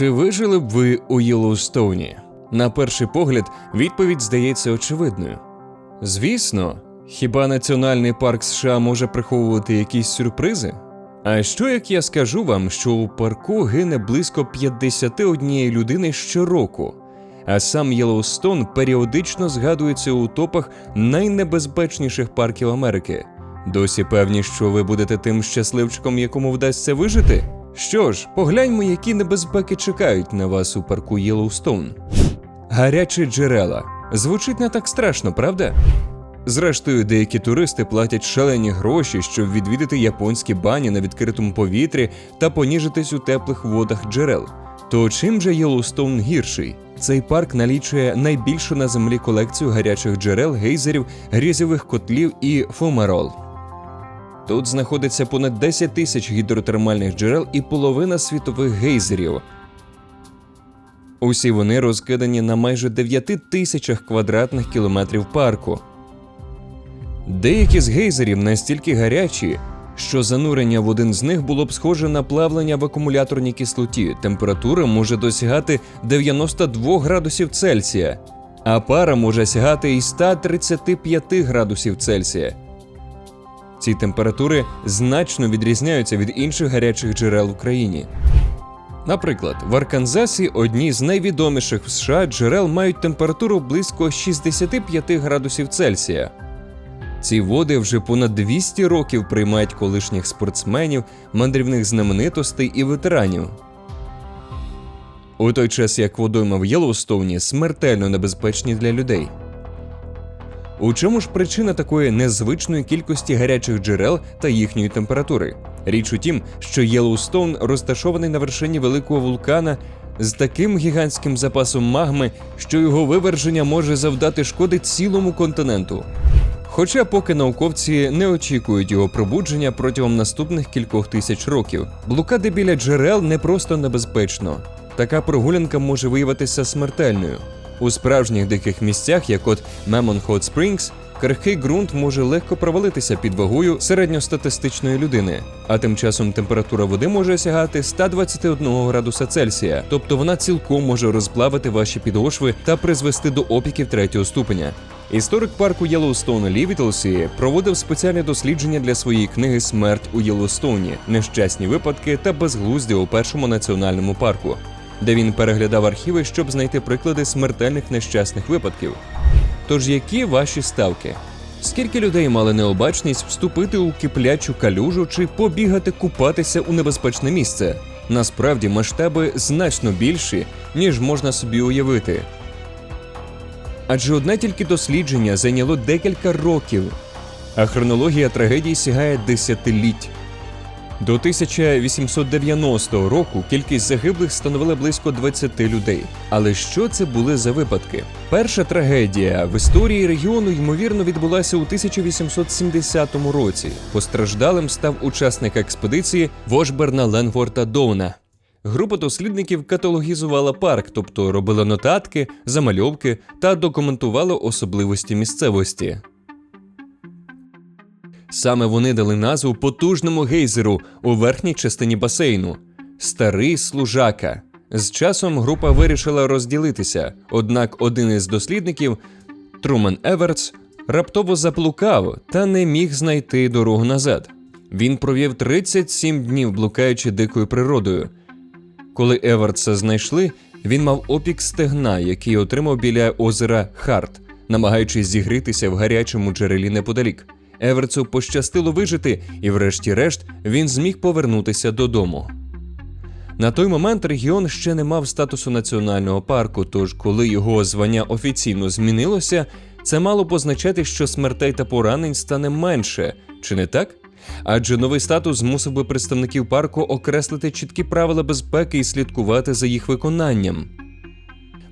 Чи вижили б ви у Єлоустоуні? На перший погляд, відповідь здається очевидною. Звісно, хіба Національний парк США може приховувати якісь сюрпризи? А що як я скажу вам, що у парку гине близько 51 людини щороку, а сам Єлоустон періодично згадується у топах найнебезпечніших парків Америки? Досі певні, що ви будете тим щасливчиком, якому вдасться вижити? Що ж, погляньмо, які небезпеки чекають на вас у парку Єлоустоун. Гарячі джерела. Звучить не так страшно, правда? Зрештою, деякі туристи платять шалені гроші, щоб відвідати японські бані на відкритому повітрі та поніжитись у теплих водах джерел. То чим же Єлоустоун гірший? Цей парк налічує найбільшу на землі колекцію гарячих джерел, гейзерів, грізьових котлів і фумарол. Тут знаходиться понад 10 тисяч гідротермальних джерел і половина світових гейзерів. Усі вони розкидані на майже 9 тисячах квадратних кілометрів парку. Деякі з гейзерів настільки гарячі, що занурення в один з них було б схоже на плавлення в акумуляторній кислоті. Температура може досягати 92 градусів Цельсія, а пара може сягати і 135 градусів Цельсія. Ці температури значно відрізняються від інших гарячих джерел в країні. Наприклад, в Арканзасі одні з найвідоміших в США джерел мають температуру близько 65 градусів Цельсія. Ці води вже понад 200 років приймають колишніх спортсменів, мандрівних знаменитостей і ветеранів. У той час як водойми в Єлоустоуні смертельно небезпечні для людей. У чому ж причина такої незвичної кількості гарячих джерел та їхньої температури? Річ у тім, що Єлоустоун розташований на вершині великого вулкана з таким гігантським запасом магми, що його виверження може завдати шкоди цілому континенту. Хоча поки науковці не очікують його пробудження протягом наступних кількох тисяч років, блукати біля джерел не просто небезпечно. Така прогулянка може виявитися смертельною. У справжніх диких місцях, як от Мемон Hot Springs, крихкий ґрунт може легко провалитися під вагою середньостатистичної людини, а тим часом температура води може сягати 121 градуса Цельсія, тобто вона цілком може розплавити ваші підошви та призвести до опіків третього ступеня. Історик парку Єлоустоун Лі проводив спеціальне дослідження для своєї книги Смерть у Єлоустоуні, нещасні випадки та безглуздя у першому національному парку, де він переглядав архіви, щоб знайти приклади смертельних нещасних випадків. Тож які ваші ставки? Скільки людей мали необачність вступити у киплячу калюжу чи побігати купатися у небезпечне місце? Насправді масштаби значно більші, ніж можна собі уявити. Адже одне тільки дослідження зайняло декілька років, а хронологія трагедій сягає десятиліть. До 1890 року кількість загиблих становила близько 20 людей. Але що це були за випадки? Перша трагедія в історії регіону ймовірно відбулася у 1870 році. Постраждалим став учасник експедиції Вошберна Ленворта Доуна. Група дослідників каталогізувала парк, тобто робила нотатки, замальовки та документувала особливості місцевості. Саме вони дали назву потужному гейзеру у верхній частині басейну Старий служака. З часом група вирішила розділитися, однак один із дослідників, Трумен Евертс, раптово заблукав та не міг знайти дорогу назад. Він провів 37 днів блукаючи дикою природою. Коли Евертса знайшли, він мав опік стегна, який отримав біля озера Харт, намагаючись зігрітися в гарячому джерелі неподалік. Еверцу пощастило вижити, і, врешті-решт, він зміг повернутися додому. На той момент регіон ще не мав статусу національного парку, тож, коли його звання офіційно змінилося, це мало б означати, що смертей та поранень стане менше, чи не так? Адже новий статус змусив би представників парку окреслити чіткі правила безпеки і слідкувати за їх виконанням.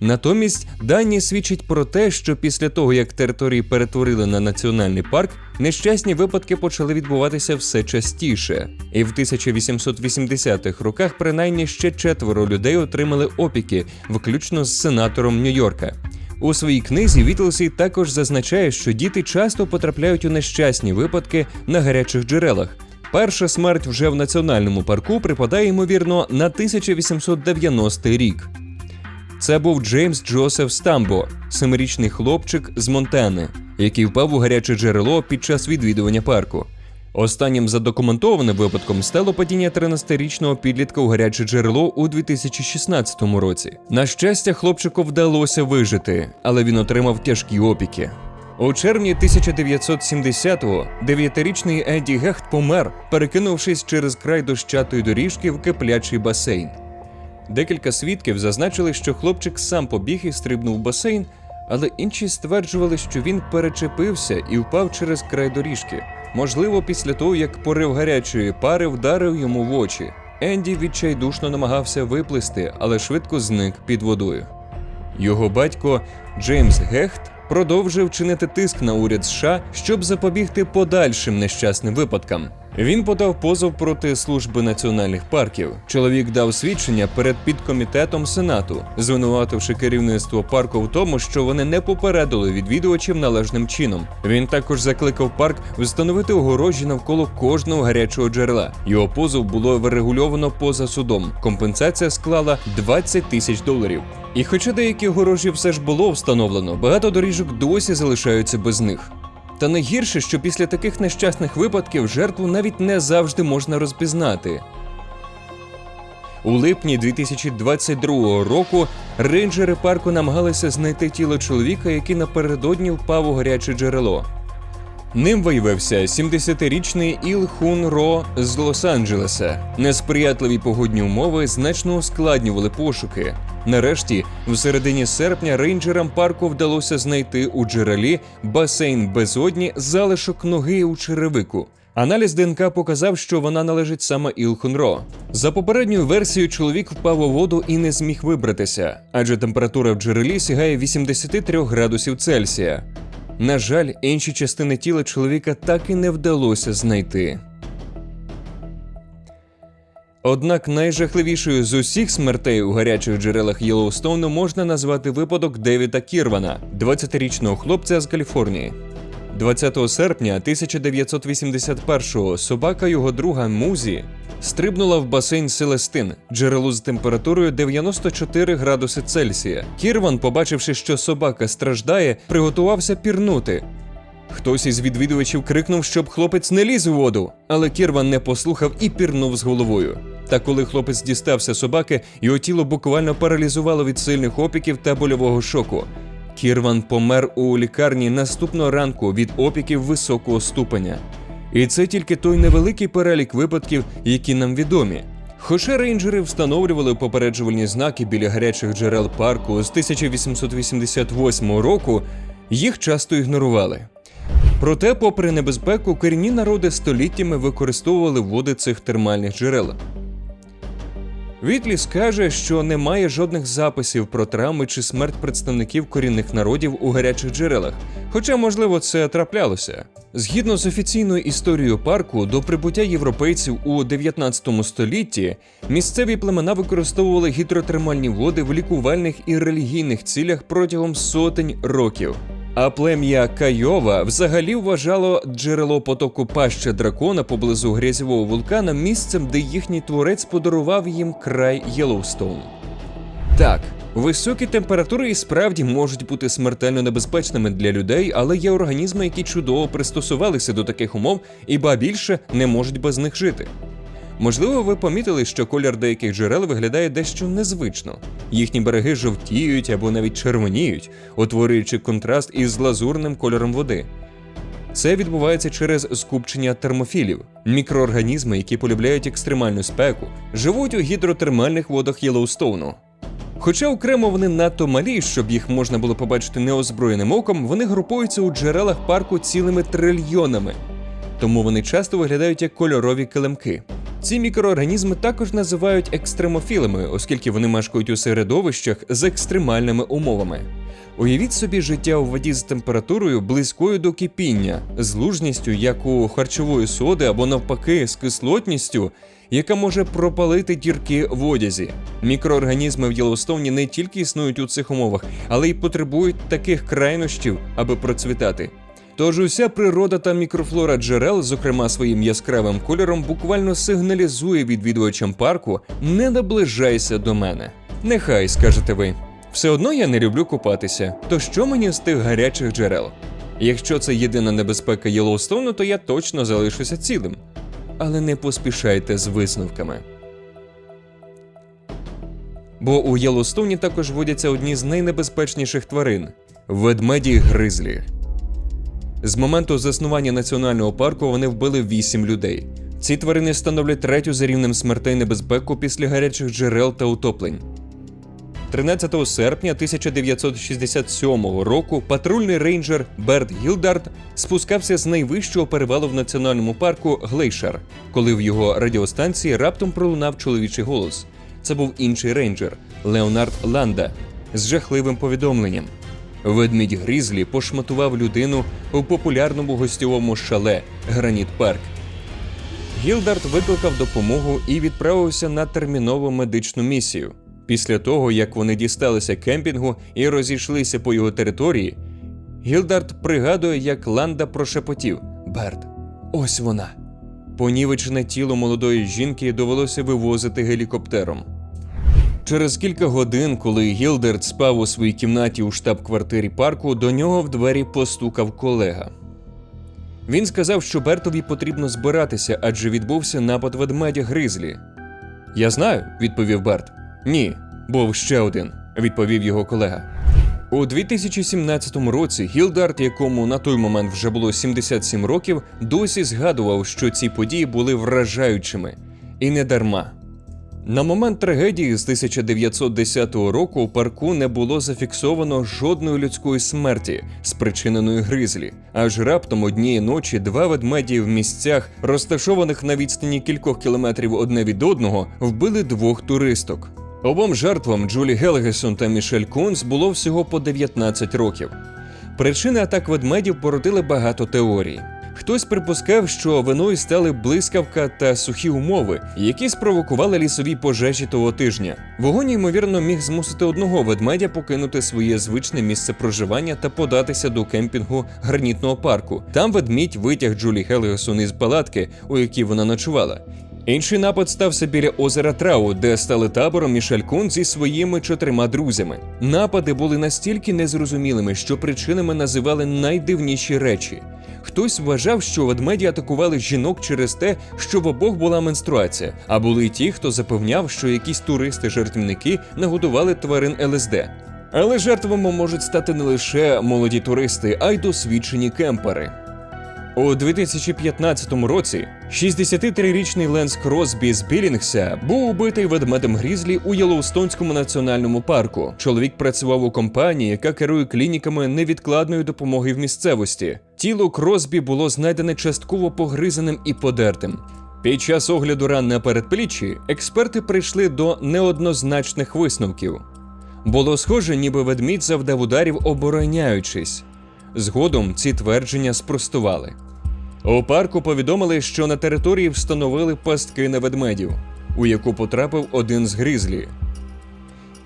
Натомість дані свідчать про те, що після того, як території перетворили на національний парк, нещасні випадки почали відбуватися все частіше. І в 1880-х роках принаймні ще четверо людей отримали опіки, включно з сенатором Нью-Йорка. У своїй книзі Вітлсі також зазначає, що діти часто потрапляють у нещасні випадки на гарячих джерелах. Перша смерть вже в національному парку припадає ймовірно на 1890 рік. Це був Джеймс Джосеф Стамбо, семирічний хлопчик з Монтани, який впав у гаряче джерело під час відвідування парку. Останнім задокументованим випадком стало падіння 13-річного підлітка у гаряче джерело у 2016 році. На щастя, хлопчику вдалося вижити, але він отримав тяжкі опіки. У червні 1970-го дев'ятирічний Едді Гехт помер, перекинувшись через край дощатої доріжки в киплячий басейн. Декілька свідків зазначили, що хлопчик сам побіг і стрибнув в басейн, але інші стверджували, що він перечепився і впав через край доріжки. Можливо, після того, як порив гарячої пари вдарив йому в очі. Енді відчайдушно намагався виплисти, але швидко зник під водою. Його батько Джеймс Гехт продовжив чинити тиск на уряд США, щоб запобігти подальшим нещасним випадкам. Він подав позов проти служби національних парків. Чоловік дав свідчення перед підкомітетом сенату, звинувативши керівництво парку в тому, що вони не попередили відвідувачів належним чином. Він також закликав парк встановити огорожі навколо кожного гарячого джерела. Його позов було врегульовано поза судом. Компенсація склала 20 тисяч доларів. І хоча деякі огорожі все ж було встановлено, багато доріжок досі залишаються без них. Та найгірше, що після таких нещасних випадків жертву навіть не завжди можна розпізнати. У липні 2022 року рейнджери парку намагалися знайти тіло чоловіка, який напередодні впав у гаряче джерело. Ним виявився 70-річний Іл Хун Ро з Лос-Анджелеса. Несприятливі погодні умови значно ускладнювали пошуки. Нарешті, в середині серпня, рейнджерам парку вдалося знайти у джерелі басейн безодні залишок ноги у черевику. Аналіз ДНК показав, що вона належить саме Іл Хунро. За попередньою версією, чоловік впав у воду і не зміг вибратися, адже температура в джерелі сягає 83 градусів Цельсія. На жаль, інші частини тіла чоловіка так і не вдалося знайти. Однак найжахливішою з усіх смертей у гарячих джерелах Єлоустоуну можна назвати випадок Девіда Кірвана, 20-річного хлопця з Каліфорнії. 20 серпня 1981-го собака його друга Музі стрибнула в басейн Селестин, джерело з температурою 94 градуси Цельсія. Кірван, побачивши, що собака страждає, приготувався пірнути. Хтось із відвідувачів крикнув, щоб хлопець не ліз у воду, але Кірван не послухав і пірнув з головою. Та коли хлопець дістався собаки, його тіло буквально паралізувало від сильних опіків та больового шоку. Кірван помер у лікарні наступного ранку від опіків високого ступеня. І це тільки той невеликий перелік випадків, які нам відомі. Хоча рейнджери встановлювали попереджувальні знаки біля гарячих джерел парку з 1888 року, їх часто ігнорували. Проте, попри небезпеку, корінні народи століттями використовували води цих термальних джерел. Вітліс каже, що немає жодних записів про травми чи смерть представників корінних народів у гарячих джерелах, хоча, можливо, це траплялося. Згідно з офіційною історією парку, до прибуття європейців у 19 столітті місцеві племена використовували гідротермальні води в лікувальних і релігійних цілях протягом сотень років. А плем'я Кайова взагалі вважало джерело потоку паща дракона поблизу грязьового вулкана місцем, де їхній творець подарував їм край Єлоустоун. Так, високі температури і справді можуть бути смертельно небезпечними для людей, але є організми, які чудово пристосувалися до таких умов і ба більше не можуть без них жити. Можливо, ви помітили, що колір деяких джерел виглядає дещо незвично. Їхні береги жовтіють або навіть червоніють, утворюючи контраст із лазурним кольором води. Це відбувається через скупчення термофілів, мікроорганізми, які полюбляють екстремальну спеку, живуть у гідротермальних водах Єлоустоуну. Хоча окремо вони надто малі, щоб їх можна було побачити неозброєним оком, вони групуються у джерелах парку цілими трильйонами, тому вони часто виглядають як кольорові килимки. Ці мікроорганізми також називають екстремофілами, оскільки вони мешкають у середовищах з екстремальними умовами. Уявіть собі життя у воді з температурою близькою до кипіння, з лужністю, як у харчової соди, або навпаки, з кислотністю, яка може пропалити дірки в одязі. Мікроорганізми в Єлоустоуні не тільки існують у цих умовах, але й потребують таких крайнощів, аби процвітати. Тож уся природа та мікрофлора джерел, зокрема своїм яскравим кольором, буквально сигналізує відвідувачам парку не наближайся до мене. Нехай скажете ви. Все одно я не люблю купатися. То що мені з тих гарячих джерел? Якщо це єдина небезпека Єлоустоуну, то я точно залишуся цілим. Але не поспішайте з висновками. Бо у Єлоустоуні також водяться одні з найнебезпечніших тварин ведмеді гризлі. З моменту заснування національного парку вони вбили 8 людей. Ці тварини становлять третю за рівнем смертей небезпеку після гарячих джерел та утоплень. 13 серпня 1967 року патрульний рейнджер Берт Гілдард спускався з найвищого перевалу в національному парку Глейшер, коли в його радіостанції раптом пролунав чоловічий голос. Це був інший рейнджер Леонард Ланда з жахливим повідомленням. Ведмідь Грізлі пошматував людину у популярному гостьовому шале Граніт Парк. Гілдард викликав допомогу і відправився на термінову медичну місію. Після того, як вони дісталися кемпінгу і розійшлися по його території, Гілдард пригадує, як Ланда прошепотів: Берт, ось вона. Понівечене тіло молодої жінки довелося вивозити гелікоптером. Через кілька годин, коли Гілдерт спав у своїй кімнаті у штаб-квартирі парку, до нього в двері постукав колега. Він сказав, що Бертові потрібно збиратися, адже відбувся напад ведмедя Гризлі. Я знаю, відповів Берт. Ні, був ще один, відповів його колега. У 2017 році Гілдард, якому на той момент вже було 77 років, досі згадував, що ці події були вражаючими, і не дарма. На момент трагедії з 1910 року у парку не було зафіксовано жодної людської смерті, спричиненої гризлі. Аж раптом однієї ночі два ведмеді в місцях, розташованих на відстані кількох кілометрів одне від одного, вбили двох туристок. Обом жертвам Джулі Гелгесон та Мішель Кунс було всього по 19 років. Причини атак ведмедів породили багато теорій. Хтось припускав, що виною стали блискавка та сухі умови, які спровокували лісові пожежі того тижня. Вогонь, ймовірно, міг змусити одного ведмедя покинути своє звичне місце проживання та податися до кемпінгу гранітного парку. Там ведмідь витяг Джулі Хелгесон із палатки, у якій вона ночувала. Інший напад стався біля озера Трау, де стали табором Мішель Кун зі своїми чотирма друзями. Напади були настільки незрозумілими, що причинами називали найдивніші речі. Хтось вважав, що ведмеді атакували жінок через те, що в обох була менструація, а були й ті, хто запевняв, що якісь туристи-жертвівники нагодували тварин ЛСД. Але жертвами можуть стати не лише молоді туристи, а й досвідчені кемпери. У 2015 році 63-річний Ленс Кросбі з Білінгса був убитий ведмедем Грізлі у Єлоустонському національному парку. Чоловік працював у компанії, яка керує клініками невідкладної допомоги в місцевості. Тіло Кросбі було знайдене частково погризаним і подертим. Під час огляду ран на передпліччі експерти прийшли до неоднозначних висновків. Було схоже, ніби ведмідь завдав ударів, обороняючись. Згодом ці твердження спростували. У парку повідомили, що на території встановили пастки на ведмедів, у яку потрапив один з грізлі.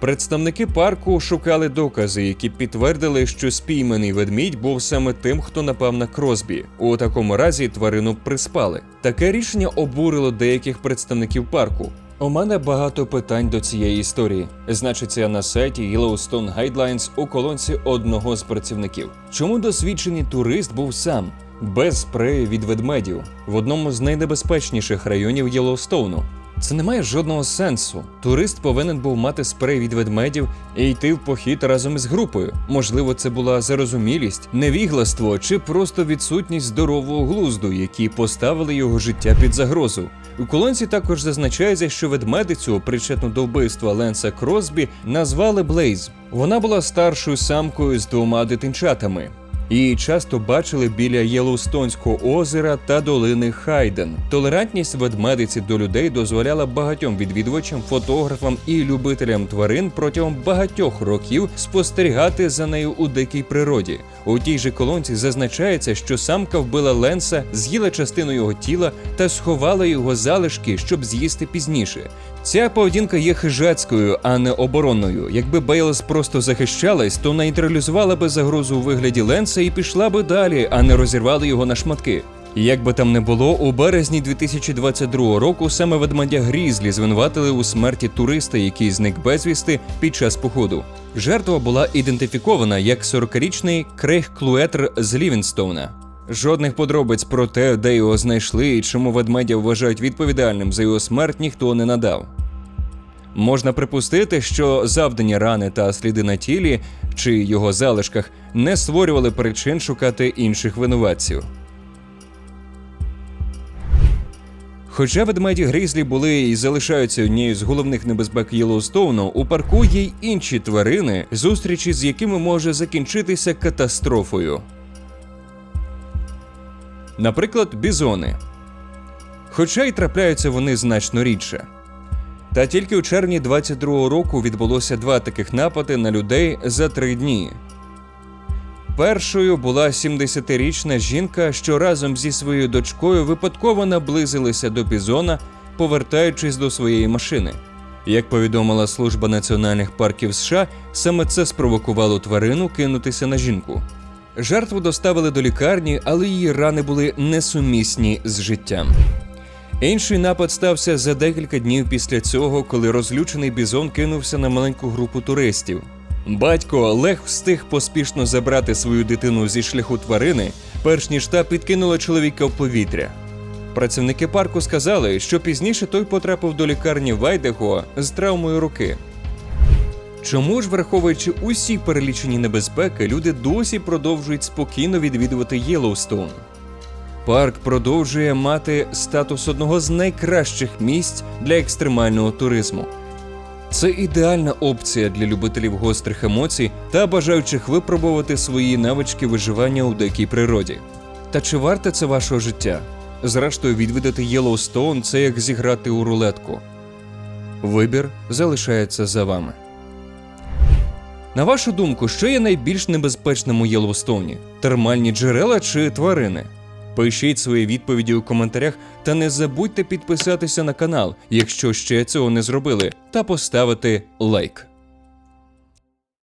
Представники парку шукали докази, які підтвердили, що спійманий ведмідь був саме тим, хто напав на Кросбі. У такому разі тварину приспали. Таке рішення обурило деяких представників парку. У мене багато питань до цієї історії. Значиться на сайті Yellowstone Guidelines у колонці одного з працівників. Чому досвідчений турист був сам, без спрею від ведмедів, в одному з найнебезпечніших районів Єлоустоуну? Це не має жодного сенсу. Турист повинен був мати спрей від ведмедів і йти в похід разом із групою. Можливо, це була зарозумілість, невігластво чи просто відсутність здорового глузду, які поставили його життя під загрозу. У колонці також зазначається, що ведмедицю, причетну до вбивства Ленса Кросбі, назвали Блейз. Вона була старшою самкою з двома дитинчатами. Її часто бачили біля Єлоустонського озера та долини Хайден. Толерантність ведмедиці до людей дозволяла багатьом відвідувачам, фотографам і любителям тварин протягом багатьох років спостерігати за нею у дикій природі. У тій же колонці зазначається, що самка вбила Ленса, з'їла частину його тіла та сховала його залишки, щоб з'їсти пізніше. Ця поведінка є хижацькою, а не оборонною. Якби Бейлс просто захищалась, то нейтралізувала би загрозу у вигляді Ленса і пішла би далі, а не розірвала його на шматки. Як би там не було, у березні 2022 року саме ведмедя Грізлі звинуватили у смерті туриста, який зник безвісти під час походу. Жертва була ідентифікована як 40-річний Крейг Клуетр з Лівінстоуна. Жодних подробиць про те, де його знайшли і чому ведмедя вважають відповідальним за його смерть, ніхто не надав. Можна припустити, що завдані рани та сліди на тілі чи його залишках не створювали причин шукати інших винуватців. Хоча ведмеді Грізлі були і залишаються однією з головних небезпек Єлоустоуну, у парку є й інші тварини, зустрічі з якими може закінчитися катастрофою. Наприклад, бізони. Хоча й трапляються вони значно рідше. Та тільки у червні 22-го року відбулося два таких напади на людей за три дні. Першою була 70-річна жінка, що разом зі своєю дочкою випадково наблизилися до бізона, повертаючись до своєї машини. Як повідомила служба національних парків США, саме це спровокувало тварину кинутися на жінку. Жертву доставили до лікарні, але її рани були несумісні з життям. Інший напад стався за декілька днів після цього, коли розлючений бізон кинувся на маленьку групу туристів. Батько Олег встиг поспішно забрати свою дитину зі шляху тварини, перш ніж та підкинула чоловіка в повітря. Працівники парку сказали, що пізніше той потрапив до лікарні Вайдего з травмою руки. Чому ж, враховуючи усі перелічені небезпеки, люди досі продовжують спокійно відвідувати Єлоустоун? Парк продовжує мати статус одного з найкращих місць для екстремального туризму. Це ідеальна опція для любителів гострих емоцій та бажаючих випробувати свої навички виживання у дикій природі. Та чи варте це вашого життя? Зрештою, відвідати Єлоустоун – це як зіграти у рулетку. Вибір залишається за вами. На вашу думку, що є найбільш небезпечним у Єлоустоні? Термальні джерела чи тварини? Пишіть свої відповіді у коментарях та не забудьте підписатися на канал, якщо ще цього не зробили, та поставити лайк.